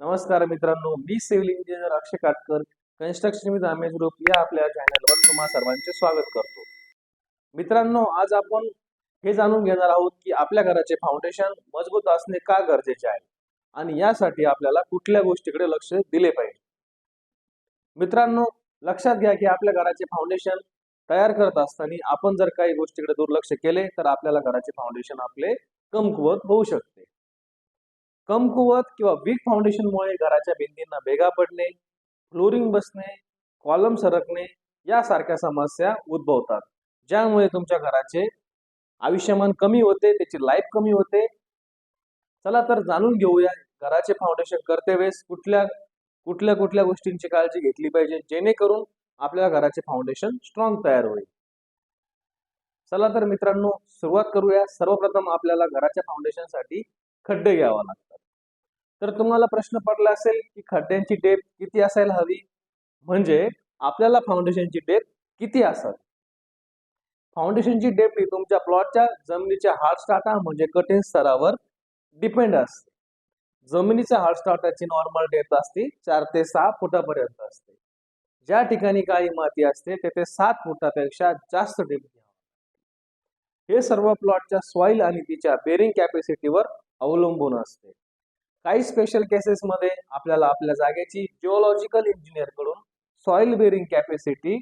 नमस्कार मित्रांनो मी civil engineer Akshay Katkar construction with amaze group या आपल्या चॅनलवर तुम्हा सर्वांचे स्वागत करतो. मित्रांनो आज आपण हे जाणून घेणार आहोत की आपल्या घराचे फाउंडेशन मजबूत असणे का गरजेचे आहे? आणि यासाठी आपल्याला कुठल्या गोष्टीकडे लक्ष दिले पाहिजे? मित्रांनो लक्षात घ्या की आपल्या घराचे फाउंडेशन तयार करत असताना आपण जर काही गोष्टीकडे दुर्लक्ष केले तर आपल्याला घराचे फाउंडेशन आपले कमकुवत होऊ शकते. कमकुवत किंवा वीक फाउंडेशनमुळे घराच्या भिंतींना भेगा पडणे फ्लोरिंग बसणे कॉलम सरकणे यासारख्या समस्या उद्भवतात ज्यामुळे तुमच्या घराचे आयुष्यमान कमी होते त्याची लाईफ कमी होते. चला तर जाणून घेऊया घराचे फाउंडेशन करते वेळेस कुठल्या कुठल्या कुठल्या गोष्टींची काळजी घेतली पाहिजे जेणेकरून आपल्या घराचे फाउंडेशन स्ट्रॉंग तयार होईल. चला तर मित्रांनो सुरुवात करूया. सर्वप्रथम आपल्याला घराच्या फाउंडेशनसाठी खड्डे घ्यावा लागतात. तर तुम्हाला प्रश्न पडला असेल की खड्ड्यांची डेप किती असायला हवी? म्हणजे आपल्याला फाउंडेशनची डेप किती असावी? फाउंडेशनची डेप ही तुमच्या प्लॉटच्या जमिनीच्या हार्ड स्टार्टा म्हणजे कठीण स्तरावर डिपेंड असते. जमिनीच्या हार्ड स्टार्टाची नॉर्मल डेप्थ असते चार ते सहा फुटापर्यंत असते. ज्या ठिकाणी काही माती असते तेथे सात फुटापेक्षा जास्त डेप घ्यावा हे सर्व प्लॉटच्या सॉइल आणि तिच्या बेरिंग कॅपॅसिटीवर अवलंबून असते. काही स्पेशल केसेसमध्ये आपल्याला आपल्या जागेची जिओलॉजिकल इंजिनियरकडून सॉइल बेरिंग कॅपॅसिटी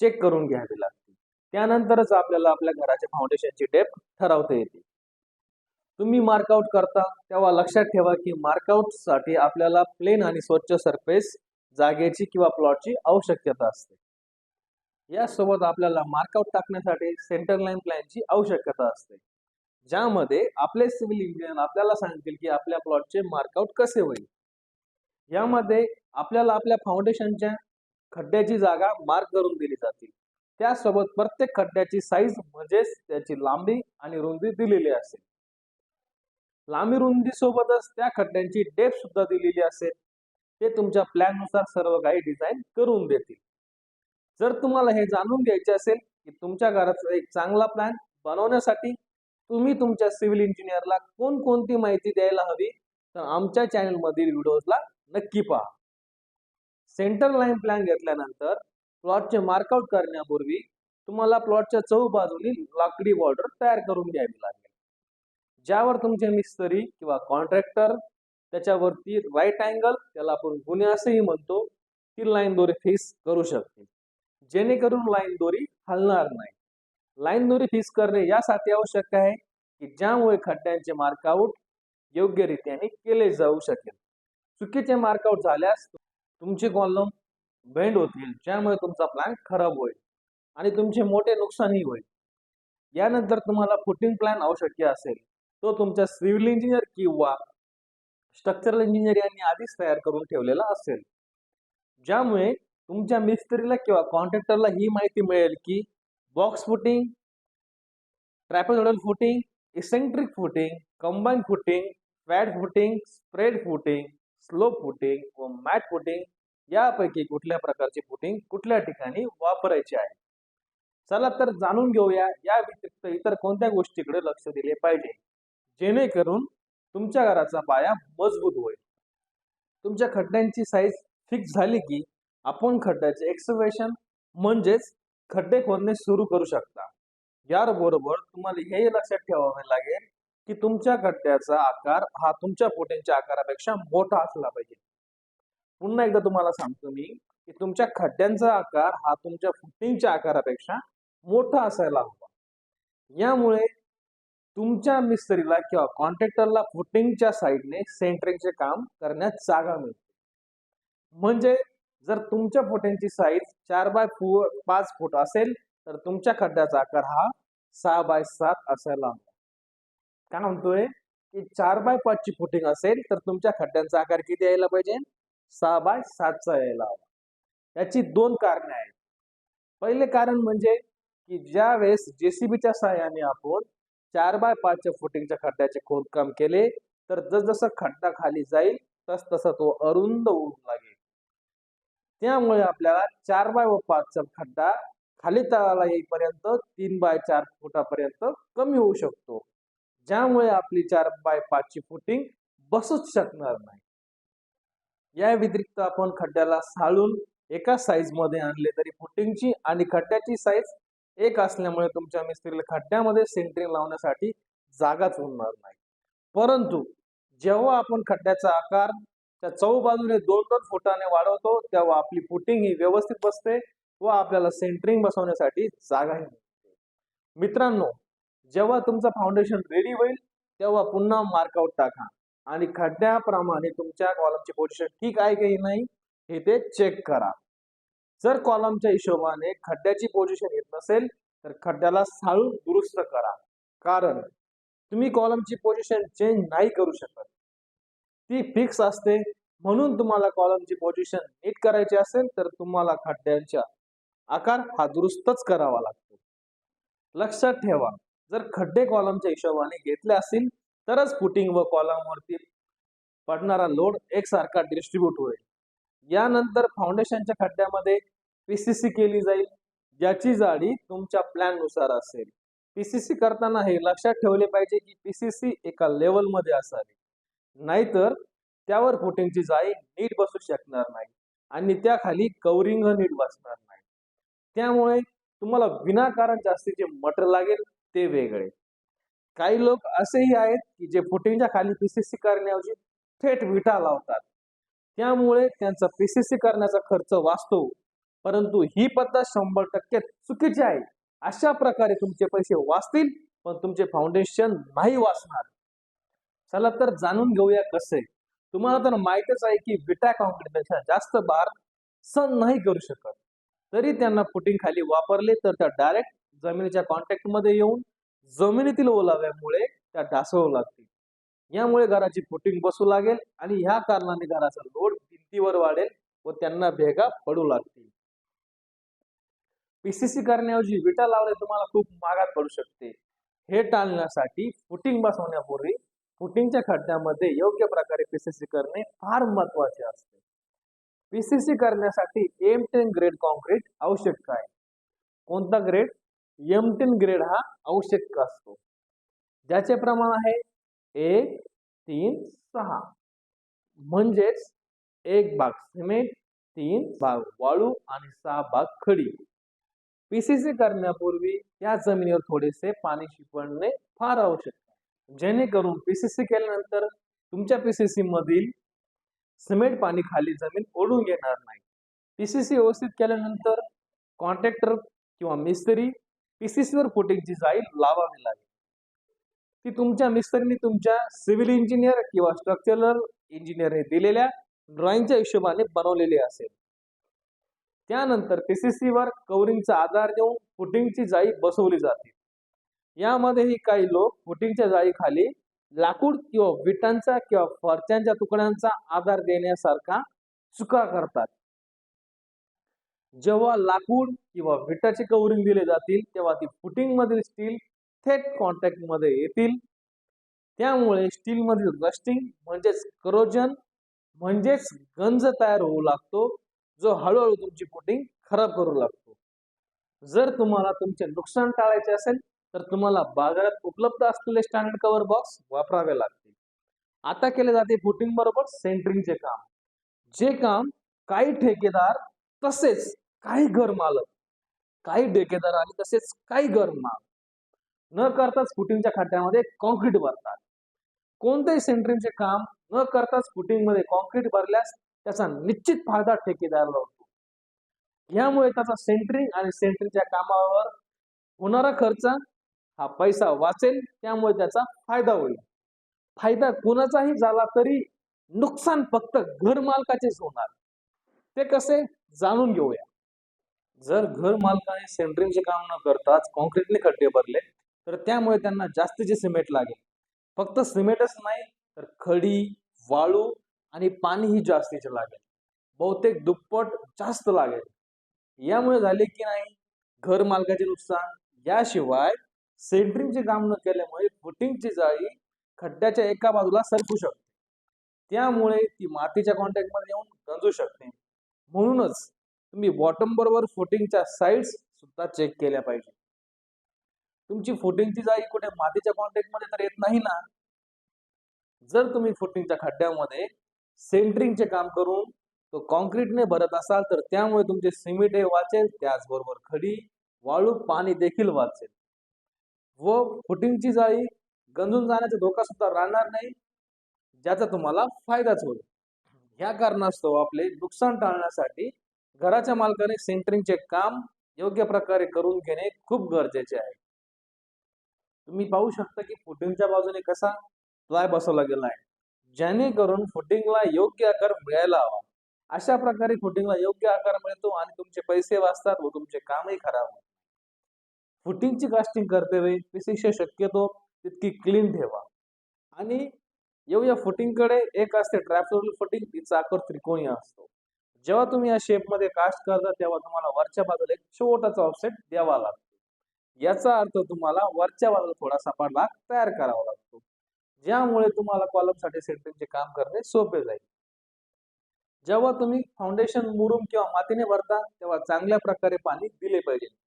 चेक करून घ्यावी लागते. त्यानंतरच आपल्याला आपल्या घराच्या फाउंडेशनची डेप ठरवता येते. तुम्ही मार्कआउट करता तेव्हा लक्षात ठेवा की मार्कआउटसाठी आपल्याला प्लेन आणि स्वच्छ सरफेस जागेची किंवा प्लॉटची आवश्यकता असते. यासोबत आपल्याला मार्कआउट टाकण्यासाठी सेंटर लाईन प्लॅनची आवश्यकता असते. ज्यामध्ये आपले सिव्हिल इंजिनियर आपल्याला सांगतील की आपल्या प्लॉटचे मार्कआउट कसे होईल. यामध्ये आपल्याला आपल्या फाउंडेशनच्या खड्ड्याची जागा मार्क करून दिली जातील. त्यासोबत प्रत्येक खड्ड्याची साईज म्हणजेच त्याची लांबी आणि रुंदी दिलेली असेल. लांबी रुंदी सोबतच त्या खड्ड्यांची डेप सुद्धा दिलेली असेल. ते तुमच्या प्लॅननुसार सर्व काही डिझाईन करून देतील. जर तुम्हाला हे जाणून घ्यायचे असेल की तुमच्या घराचा एक चांगला प्लॅन बनवण्यासाठी तुम्ही तुमच्या सिव्हिल इंजिनियरला कोणकोणती माहिती द्यायला हवी तर आमच्या चॅनलमधील व्हिडिओजला नक्की पहा. सेंटर लाईन प्लॅन घेतल्यानंतर प्लॉटचे मार्कआउट करण्यापूर्वी तुम्हाला प्लॉटच्या चौबाजूनी लाकडी बॉर्डर तयार करून घ्यावी लागेल. ज्यावर तुमचे मिस्त्री किंवा कॉन्ट्रॅक्टर त्याच्यावरती राईट अँगल त्याला आपण गुन्हे असंही म्हणतो ती लाईन दोरी फिक्स करू शकते जेणेकरून लाईन दोरी हलणार नाही. लाईन दोरी फिक्स करणे यासाठी आवश्यक आहे की ज्यामुळे खड्ड्यांचे मार्कआउट योग्यरित्याने केले जाऊ शकेल. चुकीचे मार्कआउट झाल्यास तुमचे कॉलम बेंड होतील ज्यामुळे तुमचा प्लॅन खराब होईल आणि तुमचे मोठे नुकसानही होईल. यानंतर तुम्हाला फुटिंग प्लॅन आवश्यक असेल तो तुमच्या सिव्हिल इंजिनियर किंवा स्ट्रक्चरल इंजिनियर यांनी आधीच तयार करून ठेवलेला असेल. ज्यामुळे तुमच्या मिस्त्रीला किंवा कॉन्ट्रॅक्टरला ही माहिती मिळेल की box footing trapezoidal footing eccentric footing combine footing fat footing spread footing slow footing व मॅट फुटिंग यापैकी कुठल्या प्रकारची फुटिंग कुठल्या ठिकाणी वापरायची आहे? चला तर जाणून घेऊया या व्यतिरिक्त इतर कोणत्या गोष्टीकडे लक्ष दिले पाहिजे? जेणेकरून तुमच्या घराचा पाया मजबूत होईल. तुमच्या खड्ड्यांची साईज फिक्स झाली की आपण खड्ड्याचे एक्सवेशन म्हणजेच खड्डे खोदणे सुरू करू शकता. याबरोबर तुम्हाला हे लक्षात ठेवावे लागेल की तुमच्या खड्ड्याचा आकार हा तुमच्या पोट्यांच्या आकारापेक्षा मोठा असला पाहिजे. पुन्हा एकदा तुम्हाला सांगतो मी की तुमच्या खड्ड्यांचा आकार हा तुमच्या फुटिंगच्या आकारापेक्षा मोठा असायला हवा. यामुळे तुमच्या मिस्त्रीला किंवा कॉन्ट्रॅक्टरला फुटिंगच्या साईडने सेंटरिंगचे काम करण्यात जागा मिळते. म्हणजे जर तुमच्या फोट्यांची साईज चार बाय फु पाच फूट असेल तर तुमच्या खड्ड्याचा आकार हा सहा बाय सात असायला हवा. काय म्हणतोय? की चार बाय पाचची फुटिंग असेल तर तुमच्या खड्ड्यांचा आकार किती यायला पाहिजे? सहा बाय सातचा यायला हवा. याची दोन कारणे आहेत. पहिले कारण म्हणजे की ज्या वेळेस जेसीबीच्या सहाय्याने आपण चार बाय पाचच्या फुटिंगच्या खड्ड्याचे खोदकाम केले तर जसजसा खड्डा खाली जाईल तस तसा तो अरुंद होऊ लागेल. त्यामुळे आपल्याला चार बाय व पाचचा खड्डा खाली तळाला येईपर्यंत तीन बाय चार फुटापर्यंत कमी होऊ शकतो. ज्यामुळे आपली चार बाय पाचची फुटिंग बसूच शकणार नाही. या व्यतिरिक्त आपण खड्ड्याला साळून एका साईजमध्ये आणले तरी फुटिंगची आणि खड्ड्याची साईज एक असल्यामुळे तुमच्या मिस्त्रीला खड्ड्यामध्ये सेंटरिंग लावण्यासाठी जागाच होणार नाही. परंतु जेव्हा आपण खड्ड्याचा आकार त्या चौबाजूने दोन दोन फुटाने वाढवतो. तेव्हा आपली फुटिंग ही व्यवस्थित बसते व आपल्याला सेंटरिंग बसवण्यासाठी जागाही मिळते. मित्रांनो जेव्हा तुमचं फाउंडेशन रेडी होईल तेव्हा पुन्हा मार्कआउट टाका. आणि खड्ड्याप्रमाणे तुमच्या कॉलमची पोझिशन ठीक आहे की नाही हे ते चेक करा. जर कॉलमच्या हिशोबाने खड्ड्याची पोझिशन येत नसेल तर खड्ड्याला साळून दुरुस्त करा. कारण तुम्ही कॉलमची पोझिशन चेंज नाही करू शकत. ती फिक्स असते. म्हणून तुम्हाला कॉलमची पोझिशन नीट करायची असेल तर तुम्हाला खड्ड्यांचा आकार हा दुरुस्तच करावा लागतो. लक्षात ठेवा जर खड्डे कॉलमच्या हिशोबाने घेतले असतील तरच फुटिंग व कॉलमवरती पडणारा लोड एकसारखा डिस्ट्रीब्यूट होईल. यानंतर फाउंडेशनच्या खड्ड्यामध्ये पीसीसी केली जाईल ज्याची जाडी तुमच्या प्लॅननुसार असेल. पीसीसी करताना हे लक्षात ठेवले पाहिजे की पीसीसी एका लेवलमध्ये असावी. नाहीतर त्यावर फुटिंगची जाळी नीट बसू शकणार नाही आणि त्याखाली कवरिंग नीट बसणार नाही. त्यामुळे तुम्हाला विनाकारण जास्तीचे मटर लागेल ते वेगळे. काही लोक असेही आहेत की जे फुटिंगच्या खाली पीसीसी करण्याऐवजी थेट विटा लावतात. त्यामुळे त्यांचा पीसीसी करण्याचा खर्च वाचतो परंतु ही पद्धत शंभर टक्के चुकीची आहे. अशा प्रकारे तुमचे पैसे वाचतील पण तुमचे फाउंडेशन नाही वाचणार. चला तर जाणून घेऊया कसं. आहे तुम्हाला तर माहितच आहे की विटा कॉन्क्रीटपेक्षा जास्त बार सण नाही करू शकत. तरी त्यांना फुटिंग खाली वापरले तर त्या डायरेक्ट जमिनीच्या कॉन्टॅक्टमध्ये येऊन जमिनीतील ओलाव्यामुळे त्या ढासळू लागतील. यामुळे घराची फुटिंग बसू लागेल आणि ह्या कारणाने घराचा लोड भिंतीवर वाढेल व त्यांना भेगा पडू लागतील. पीसीसी करण्याऐवजी विटा लावले तुम्हाला खूप महागात पडू शकते. हे टाळण्यासाठी फुटिंग बसवण्यापूर्वी फुटिंगच्या खड्ड्यामध्ये योग्य प्रकारे पीसीसी करणे फार महत्त्वाचे असते. पीसीसी करण्यासाठी एम टेन ग्रेड कॉन्क्रीट आवश्यक आहे. कोणता ग्रेड एम टेन ग्रेड हा आवश्यक असतो. ज्याचे प्रमाण आहे? एक तीन सहा. म्हणजेच एक भाग सिमेंट तीन भाग वाळू आणि सहा भाग खडी. पीसीसी करण्यापूर्वी या जमिनीवर थोडेसे पाणी शिपडणे फार आवश्यक आहे जेणेकरून पीसीसी केल्यानंतर तुमच्या पीसीसी मधील सिमेंट पाणी खाली जमीन ओढून घेणार नाही. पीसीसी व्यवस्थित केल्यानंतर कॉन्ट्रॅक्टर किंवा मिस्त्री पीसीसी वर फुटिंगची जाईल लावावी लागेल. ती तुमच्या मिस्त्रीने तुमच्या सिव्हिल इंजिनियर किंवा स्ट्रक्चरल इंजिनियर हे दिलेल्या ड्रॉइंगच्या हिशोबाने बनवलेली असेल. त्यानंतर पीसीसी वर कवरिंगचा आधार देऊन फुटिंगची जाई बसवली जाते. यामध्येही काही लोक फुटिंगच्या जाळीखाली लाकूड किंवा विटांचा किंवा फरच्यांच्या तुकड्यांचा आधार देण्यासारखा चुका करतात. जेव्हा लाकूड किंवा विटाचे कवरिंग दिले जातील तेव्हा ती फुटिंग मधील स्टील थेट कॉन्टॅक्टमध्ये येतील. त्यामुळे स्टील मधील रस्टिंग म्हणजेच करोजन म्हणजेच गंज तयार होऊ लागतो जो हळूहळू तुमची फुटिंग खराब करू लागतो. जर तुम्हाला तुमचे नुकसान टाळायचे असेल तर तुम्हाला बाजारात उपलब्ध असलेले स्टँडर्ड कव्हर बॉक्स वापरावे लागतील. आता केले जाते फुटिंग बरोबर सेंटरिंगचे काम. जे काम काही ठेकेदार तसेच काही घर मालक काही ठेकेदार आणि तसेच काही घर मालक न करताच फुटिंगच्या खड्ड्यामध्ये कॉन्क्रीट भरतात. कोणतेही सेंटरिंगचे काम न करताच फुटिंगमध्ये कॉन्क्रीट भरल्यास त्याचा निश्चित फायदा ठेकेदाराला होतो. यामुळे त्याचा सेंटरिंग आणि सेंटरिंगच्या कामावर होणारा खर्च हा पैसा वाचेल त्यामुळे त्याचा फायदा होईल. फायदा कोणाचाही झाला तरी नुकसान फक्त घर मालकाचेच होणार. ते कसे? जाणून घेऊया. जर घर मालकाने सेंट्रिंगचे काम न करताच कॉन्क्रीटने खड्डे भरले तर त्यामुळे त्यांना जास्तीचे सिमेंट लागेल. फक्त सिमेंटच नाही तर खडी वाळू आणि पाणीही जास्तीचे लागेल. बहुतेक दुप्पट जास्त लागेल. यामुळे झाले की नाही? घर मालकाचे नुकसान. याशिवाय सेंटरिंगचे काम न केल्यामुळे फुटिंगची जाळी खड्ड्याच्या एका बाजूला सरकू शकते. त्यामुळे ती मातीच्या कॉन्टॅक्टमध्ये येऊन गंजू शकते. म्हणूनच तुम्ही बॉटम बरोबर फुटिंगच्या साईड्स सुद्धा चेक केल्या पाहिजे. तुमची फुटिंगची जाळी कुठे मातीच्या कॉन्टॅक्टमध्ये तर येत नाही ना. जर तुम्ही फुटिंगच्या खड्ड्यामध्ये सेंटरिंगचे काम करून तो कॉन्क्रीटने भरत असाल तर त्यामुळे तुमचे सिमेंट वाचेल त्याचबरोबर खडी वाळू पाणी देखील वाचेल. व फुटिंगची जाळी गंजून जाण्याचा धोका सुद्धा राहणार नाही ज्याचा तुम्हाला फायदाच होईल. ह्या कारणास्तव आपले नुकसान टाळण्यासाठी घराच्या मालकाने सेंटरिंगचे काम योग्य प्रकारे करून घेणे खूप गरजेचे आहे. तुम्ही पाहू शकता की फुटिंगच्या बाजूने कसा प्लाय बसवला गेला आहे जेणेकरून फुटिंगला योग्य आकार मिळायला हवा. अशा प्रकारे फुटिंगला योग्य आकार मिळतो आणि तुमचे पैसे वाचतात व तुमचे कामही खराब होत फुटिंगची कास्टिंग करते वेळी विशिष्ट शक्यतो तितकी क्लीन ठेवा. आणि येऊया फुटिंगकडे. एक असते ट्रॅपसोडल फुटिंग तिचा आकार त्रिकोणी असतो. जेव्हा तुम्ही या शेपमध्ये कास्ट करता तेव्हा तुम्हाला वरच्या बाजूला एक छोटासा ऑफसेट द्यावा लागतो. याचा अर्थ तुम्हाला वरच्या बाजूला थोडासा पाडला तयार करावा लागतो. ज्यामुळे तुम्हाला कॉलमसाठी सेंटरिंगचे काम करणे सोपे जाईल. जेव्हा तुम्ही फाउंडेशन मुरूम किंवा मातीने भरता तेव्हा चांगल्या प्रकारे पाणी दिले पाहिजे.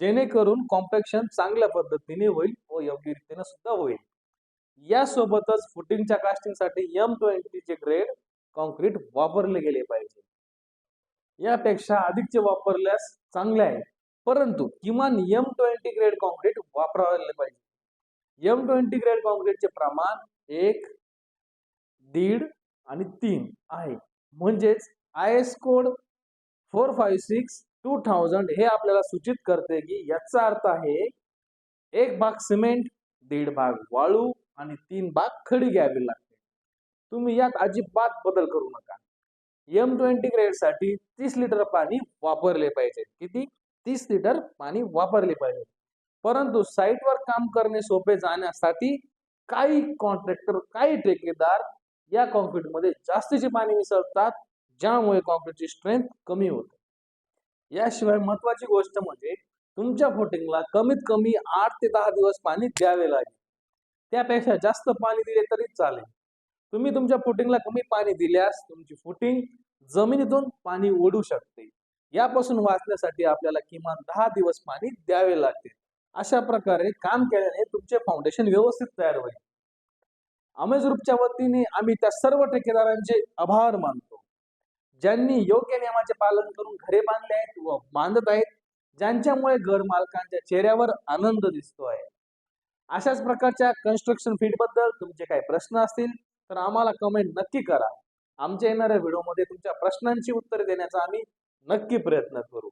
जेणेकरून कॉम्पॅक्शन चांगल्या पद्धतीने होईल व योग्य रीतीने सुद्धा होईल. यासोबतच फुटिंगच्या कास्टिंगसाठी एम ट्वेंटीचे ग्रेड कॉन्क्रीट वापरले गेले पाहिजे. यापेक्षा अधिकचे वापरल्यास चांगले आहे. परंतु किमान एम ट्वेंटी ग्रेड कॉन्क्रीट वापरायला पाहिजे. एम ट्वेंटी ग्रेड कॉन्क्रीटचे प्रमाण एक दीड आणि तीन आहे. म्हणजेच I S code four five six two thousand हे आपल्याला सूचित करते की याचा अर्थ आहे एक भाग सिमेंट दीड भाग वाळू आणि तीन भाग खडी घ्यावी लागते. तुम्ही यात अजिबात बदल करू नका. एम ट्वेंटी ग्रेडसाठी तीस लिटर पाणी वापरले पाहिजे. किती? तीस लिटर पाणी वापरले पाहिजे. परंतु साईटवर काम करणे सोपे जाण्यासाठी काही कॉन्ट्रॅक्टर काही ठेकेदार या कॉन्क्रीटमध्ये जास्तीचे पाणी मिसळतात ज्यामुळे कॉन्क्रीटची स्ट्रेंथ कमी होते. याशिवाय महत्वाची गोष्ट म्हणजे तुमच्या फोटिंगला कमीत कमी आठ ते दहा दिवस पाणी द्यावे लागेल. त्यापेक्षा जास्त पाणी दिले तरी चालेल. तुम्ही तुमच्या फुटिंगला कमी पाणी दिल्यास तुमची फुटिंग जमिनीतून पाणी ओढू शकते. यापासून वाचण्यासाठी आपल्याला किमान दहा दिवस पाणी द्यावे लागते. अशा प्रकारे काम केल्याने तुमचे फाउंडेशन व्यवस्थित तयार होईल. अमेझ ग्रुपच्या वतीने आम्ही त्या सर्व ठेकेदारांचे आभार मानतो. ज्यांनी योग्य नियमाचे पालन करून घरे बांधले आहेत व बांधत आहेत ज्यांच्यामुळे घर मालकांच्या चेहऱ्यावर आनंद दिसतो आहे. अशाच प्रकारच्या कन्स्ट्रक्शन फील्डबद्दल तुमचे काही प्रश्न असतील तर आम्हाला कमेंट नक्की करा. आमच्या येणाऱ्या व्हिडिओमध्ये तुमच्या प्रश्नांची उत्तरे देण्याचा आम्ही नक्की प्रयत्न करू.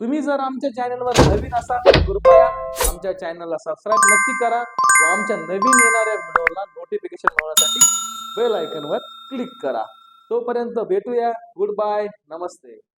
तुम्ही जर आमच्या चॅनलवर नवीन असाल तर कृपया आमच्या चॅनलला सबस्क्राईब नक्की करा व आमच्या नवीन येणाऱ्या व्हिडिओला नोटिफिकेशन मिळवण्यासाठी बेल आयकनवर क्लिक करा. तोपर्यंत भेटूया. गुड बाय नमस्ते.